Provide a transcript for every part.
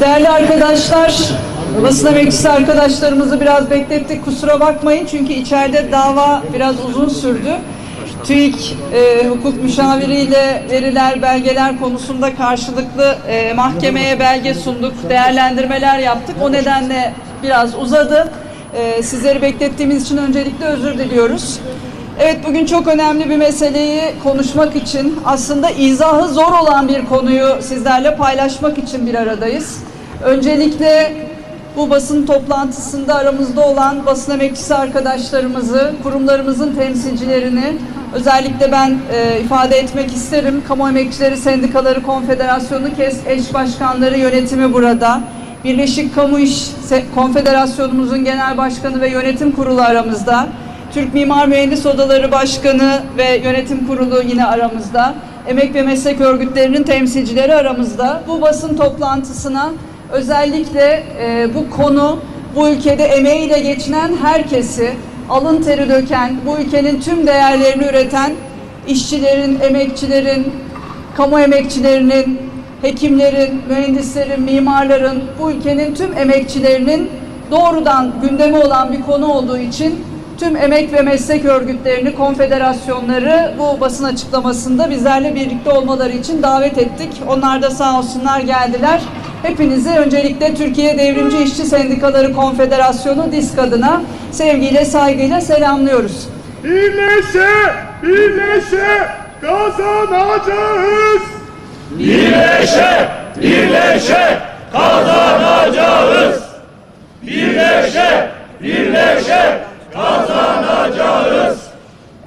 Değerli arkadaşlar, basın emekçisi arkadaşlarımızı biraz beklettik. Kusura bakmayın çünkü içeride dava biraz uzun sürdü. TÜİK e, hukuk müşaviriyle veriler, belgeler konusunda karşılıklı e, mahkemeye belge sunduk, değerlendirmeler yaptık. O nedenle biraz uzadı. E, sizleri beklettiğimiz için öncelikle özür diliyoruz. Evet bugün çok önemli bir meseleyi konuşmak için aslında izahı zor olan bir konuyu sizlerle paylaşmak için bir aradayız. Öncelikle bu basın toplantısında aramızda olan basın emekçisi arkadaşlarımızı, kurumlarımızın temsilcilerini özellikle ben e, ifade etmek isterim. Kamu Emekçileri Sendikaları Konfederasyonu KES eş başkanları yönetimi burada. Birleşik Kamu İş Konfederasyonumuzun genel başkanı ve yönetim kurulu aramızda. Türk Mimar Mühendis Odaları Başkanı ve Yönetim Kurulu yine aramızda. Emek ve meslek örgütlerinin temsilcileri aramızda. Bu basın toplantısına özellikle e, bu konu bu ülkede emeğiyle geçinen herkesi, alın teri döken, bu ülkenin tüm değerlerini üreten işçilerin, emekçilerin, kamu emekçilerinin, hekimlerin, mühendislerin, mimarların, bu ülkenin tüm emekçilerinin doğrudan gündemi olan bir konu olduğu için tüm emek ve meslek örgütlerini, konfederasyonları bu basın açıklamasında bizlerle birlikte olmaları için davet ettik. Onlar da sağ olsunlar geldiler. Hepinizi öncelikle Türkiye Devrimci İşçi Sendikaları Konfederasyonu DİSK adına sevgiyle, saygıyla selamlıyoruz. Birleşe, birleşe kazanacağız. Birleşe, birleşe kazanacağız. Birleşe, birleşe kazanacağız.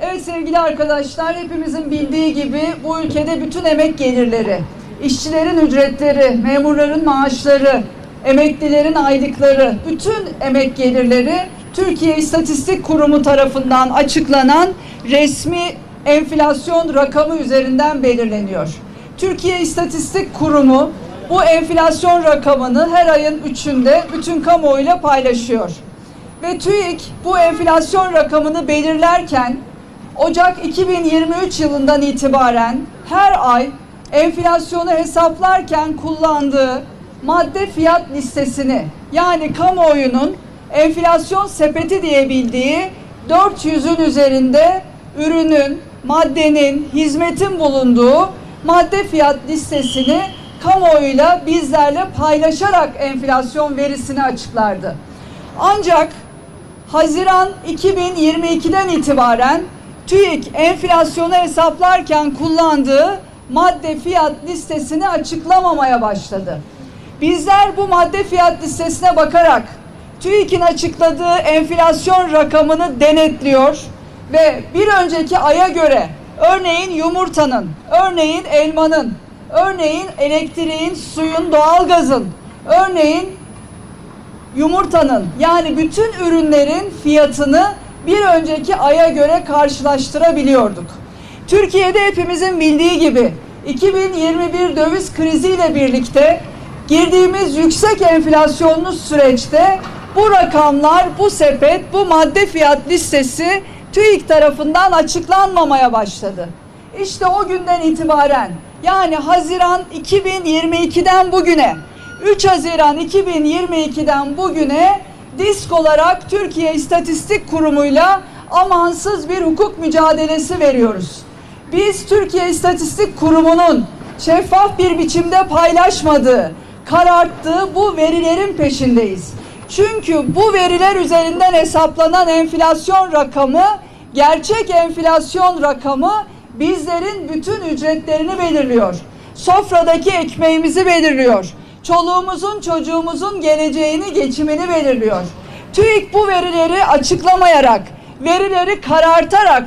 Evet sevgili arkadaşlar, hepimizin bildiği gibi bu ülkede bütün emek gelirleri, işçilerin ücretleri, memurların maaşları, emeklilerin aylıkları, bütün emek gelirleri Türkiye İstatistik Kurumu tarafından açıklanan resmi enflasyon rakamı üzerinden belirleniyor. Türkiye İstatistik Kurumu bu enflasyon rakamını her ayın üçünde bütün kamuoyuyla paylaşıyor. Ve TÜİK bu enflasyon rakamını belirlerken Ocak 2023 yılından itibaren her ay enflasyonu hesaplarken kullandığı madde fiyat listesini yani kamuoyunun enflasyon sepeti diye bildiği 400'ün üzerinde ürünün, maddenin, hizmetin bulunduğu madde fiyat listesini kamuoyuyla bizlerle paylaşarak enflasyon verisini açıklardı. Ancak Haziran 2022'den itibaren TÜİK enflasyonu hesaplarken kullandığı madde fiyat listesini açıklamamaya başladı. Bizler bu madde fiyat listesine bakarak TÜİK'in açıkladığı enflasyon rakamını denetliyor ve bir önceki aya göre örneğin yumurtanın, örneğin elmanın, örneğin elektriğin, suyun, doğalgazın, örneğin yumurtanın yani bütün ürünlerin fiyatını bir önceki aya göre karşılaştırabiliyorduk. Türkiye'de hepimizin bildiği gibi 2021 döviz kriziyle birlikte girdiğimiz yüksek enflasyonlu süreçte bu rakamlar, bu sepet, bu madde fiyat listesi TÜİK tarafından açıklanmamaya başladı. İşte o günden itibaren yani Haziran 2022'den bugüne 3 Haziran 2022'den bugüne disk olarak Türkiye İstatistik Kurumu'yla amansız bir hukuk mücadelesi veriyoruz. Biz Türkiye İstatistik Kurumu'nun şeffaf bir biçimde paylaşmadığı, kararttığı bu verilerin peşindeyiz. Çünkü bu veriler üzerinden hesaplanan enflasyon rakamı, gerçek enflasyon rakamı bizlerin bütün ücretlerini belirliyor. Sofradaki ekmeğimizi belirliyor çoluğumuzun çocuğumuzun geleceğini, geçimini belirliyor. TÜİK bu verileri açıklamayarak, verileri karartarak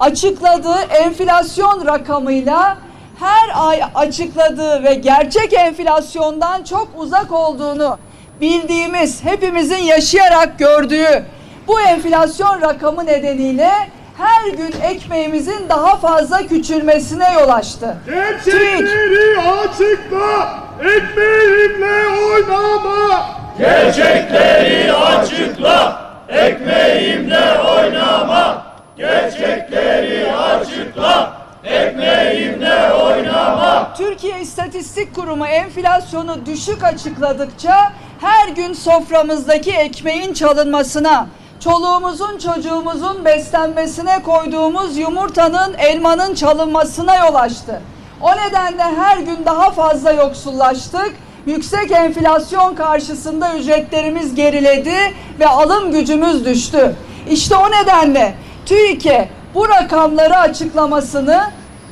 açıkladığı enflasyon rakamıyla her ay açıkladığı ve gerçek enflasyondan çok uzak olduğunu bildiğimiz, hepimizin yaşayarak gördüğü bu enflasyon rakamı nedeniyle her gün ekmeğimizin daha fazla küçülmesine yol açtı. TÜİK Gerçekleri açıkla, ekmeğimle oynama. Gerçekleri açıkla, ekmeğimle oynama. Gerçekleri açıkla, ekmeğimle oynama. Türkiye İstatistik Kurumu enflasyonu düşük açıkladıkça her gün soframızdaki ekmeğin çalınmasına, çoluğumuzun çocuğumuzun beslenmesine koyduğumuz yumurtanın, elmanın çalınmasına yol açtı. O nedenle her gün daha fazla yoksullaştık. Yüksek enflasyon karşısında ücretlerimiz geriledi ve alım gücümüz düştü. İşte o nedenle TÜİK'e bu rakamları açıklamasını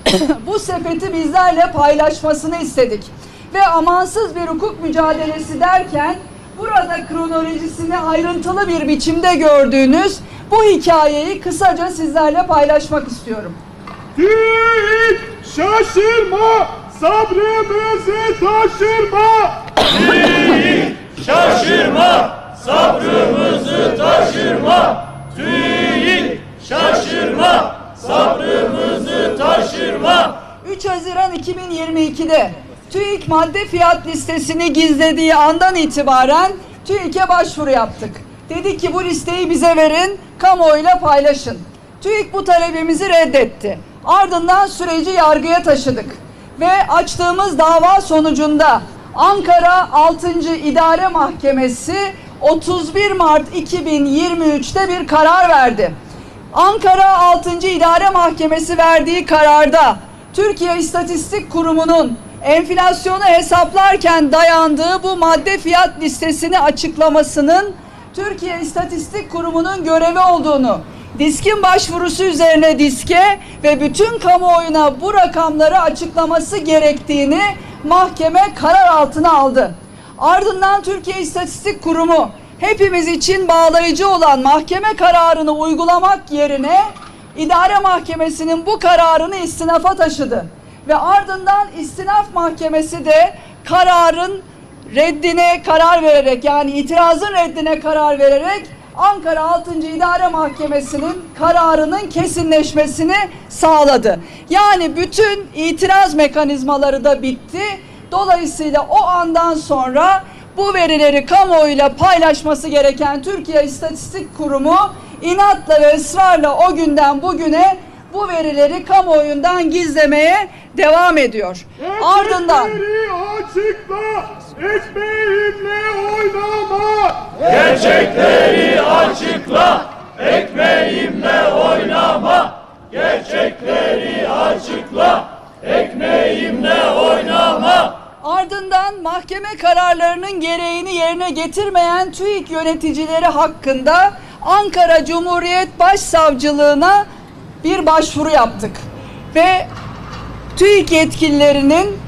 bu sepeti bizlerle paylaşmasını istedik. Ve amansız bir hukuk mücadelesi derken burada kronolojisini ayrıntılı bir biçimde gördüğünüz bu hikayeyi kısaca sizlerle paylaşmak istiyorum. TÜİK şaşırma, sabrımızı taşırma. Şaşırma, sabrımızı taşırma. TÜİK şaşırma, sabrımızı taşırma. 3 Haziran 2022'de TÜİK madde fiyat listesini gizlediği andan itibaren TÜİK'e başvuru yaptık. Dedik ki bu listeyi bize verin, kamuoyuyla paylaşın. TÜİK bu talebimizi reddetti. Ardından süreci yargıya taşıdık. Ve açtığımız dava sonucunda Ankara 6. İdare Mahkemesi 31 Mart 2023'te bir karar verdi. Ankara 6. İdare Mahkemesi verdiği kararda Türkiye İstatistik Kurumu'nun enflasyonu hesaplarken dayandığı bu madde fiyat listesini açıklamasının Türkiye İstatistik Kurumu'nun görevi olduğunu, diskin başvurusu üzerine diske ve bütün kamuoyuna bu rakamları açıklaması gerektiğini mahkeme karar altına aldı. Ardından Türkiye İstatistik Kurumu hepimiz için bağlayıcı olan mahkeme kararını uygulamak yerine İdare Mahkemesi'nin bu kararını istinafa taşıdı. Ve ardından istinaf mahkemesi de kararın reddine karar vererek yani itirazın reddine karar vererek Ankara 6. İdare Mahkemesi'nin kararının kesinleşmesini sağladı. Yani bütün itiraz mekanizmaları da bitti. Dolayısıyla o andan sonra bu verileri kamuoyuyla paylaşması gereken Türkiye İstatistik Kurumu inatla ve ısrarla o günden bugüne bu verileri kamuoyundan gizlemeye devam ediyor. Ardından açıkla, oynama. Gerçekleri açıkla, ekmeğimle oynama. Gerçekleri açıkla, ekmeğimle oynama. Ardından mahkeme kararlarının gereğini yerine getirmeyen TÜİK yöneticileri hakkında Ankara Cumhuriyet Başsavcılığına bir başvuru yaptık. Ve TÜİK yetkililerinin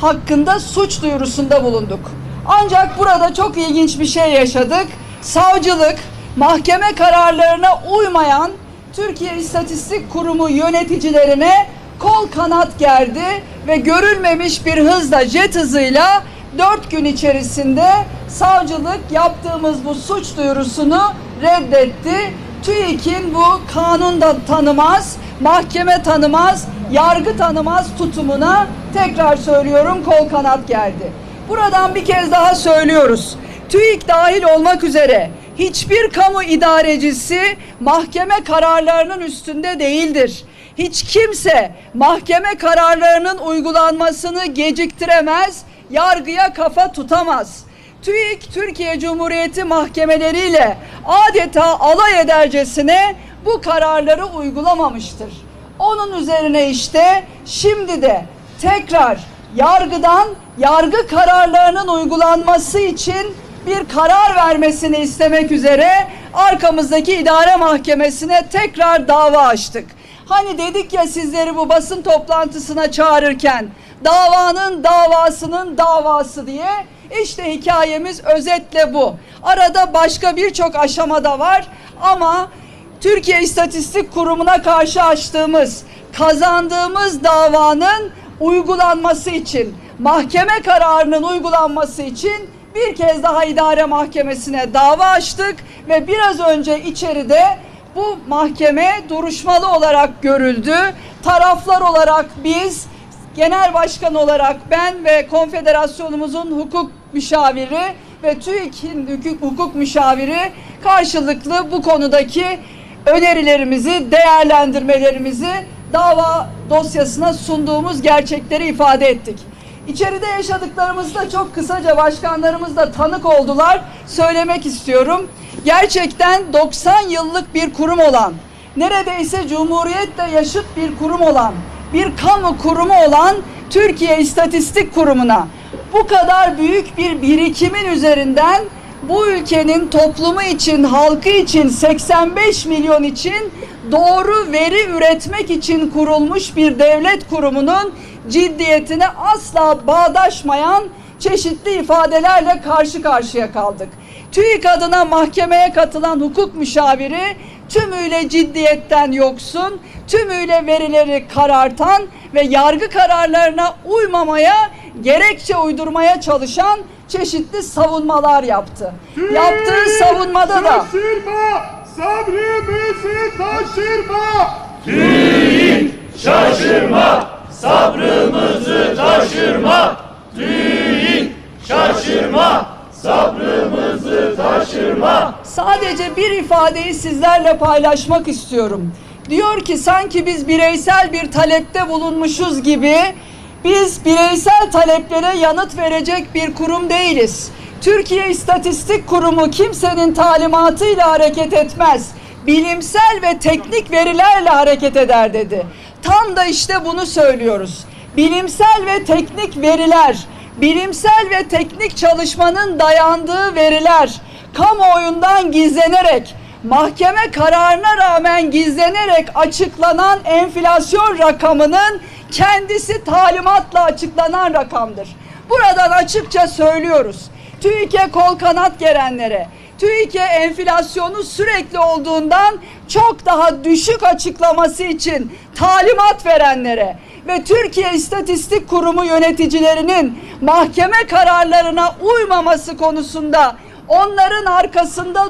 hakkında suç duyurusunda bulunduk. Ancak burada çok ilginç bir şey yaşadık. Savcılık mahkeme kararlarına uymayan Türkiye İstatistik Kurumu yöneticilerine kol kanat gerdi ve görülmemiş bir hızla jet hızıyla dört gün içerisinde savcılık yaptığımız bu suç duyurusunu reddetti. TÜİK'in bu kanun da tanımaz, mahkeme tanımaz, yargı tanımaz tutumuna tekrar söylüyorum kol kanat geldi. Buradan bir kez daha söylüyoruz. TÜİK dahil olmak üzere hiçbir kamu idarecisi mahkeme kararlarının üstünde değildir. Hiç kimse mahkeme kararlarının uygulanmasını geciktiremez, yargıya kafa tutamaz. TÜİK Türkiye Cumhuriyeti mahkemeleriyle adeta alay edercesine bu kararları uygulamamıştır. Onun üzerine işte şimdi de tekrar yargıdan yargı kararlarının uygulanması için bir karar vermesini istemek üzere arkamızdaki idare mahkemesine tekrar dava açtık. Hani dedik ya sizleri bu basın toplantısına çağırırken davanın davasının davası diye işte hikayemiz özetle bu. Arada başka birçok aşamada var ama Türkiye İstatistik Kurumu'na karşı açtığımız, kazandığımız davanın uygulanması için, mahkeme kararının uygulanması için bir kez daha idare mahkemesine dava açtık ve biraz önce içeride bu mahkeme duruşmalı olarak görüldü. Taraflar olarak biz genel başkan olarak ben ve konfederasyonumuzun hukuk müşaviri ve TÜİK'in hukuk, hukuk müşaviri karşılıklı bu konudaki önerilerimizi, değerlendirmelerimizi dava dosyasına sunduğumuz gerçekleri ifade ettik. İçeride yaşadıklarımızı da çok kısaca başkanlarımız da tanık oldular. Söylemek istiyorum. Gerçekten 90 yıllık bir kurum olan, neredeyse Cumhuriyet'le yaşıt bir kurum olan, bir kamu kurumu olan Türkiye İstatistik Kurumu'na bu kadar büyük bir birikimin üzerinden bu ülkenin toplumu için, halkı için, 85 milyon için doğru veri üretmek için kurulmuş bir devlet kurumunun ciddiyetine asla bağdaşmayan çeşitli ifadelerle karşı karşıya kaldık. TÜİK adına mahkemeye katılan hukuk müşaviri tümüyle ciddiyetten yoksun, tümüyle verileri karartan ve yargı kararlarına uymamaya, gerekçe uydurmaya çalışan çeşitli savunmalar yaptı. Yaptığı savunmada da Sabrımızı taşırma. Şaşırma, sabrımızı taşırma. TÜİK şaşırma, sabrımızı taşırma. Sadece bir ifadeyi sizlerle paylaşmak istiyorum. Diyor ki sanki biz bireysel bir talepte bulunmuşuz gibi biz bireysel taleplere yanıt verecek bir kurum değiliz. Türkiye İstatistik Kurumu kimsenin talimatıyla hareket etmez. Bilimsel ve teknik verilerle hareket eder dedi. Tam da işte bunu söylüyoruz. Bilimsel ve teknik veriler, bilimsel ve teknik çalışmanın dayandığı veriler kamuoyundan gizlenerek mahkeme kararına rağmen gizlenerek açıklanan enflasyon rakamının kendisi talimatla açıklanan rakamdır. Buradan açıkça söylüyoruz. TÜİK'e kol kanat gerenlere, TÜİK'e enflasyonu sürekli olduğundan çok daha düşük açıklaması için talimat verenlere ve Türkiye İstatistik Kurumu yöneticilerinin mahkeme kararlarına uymaması konusunda onların arkasında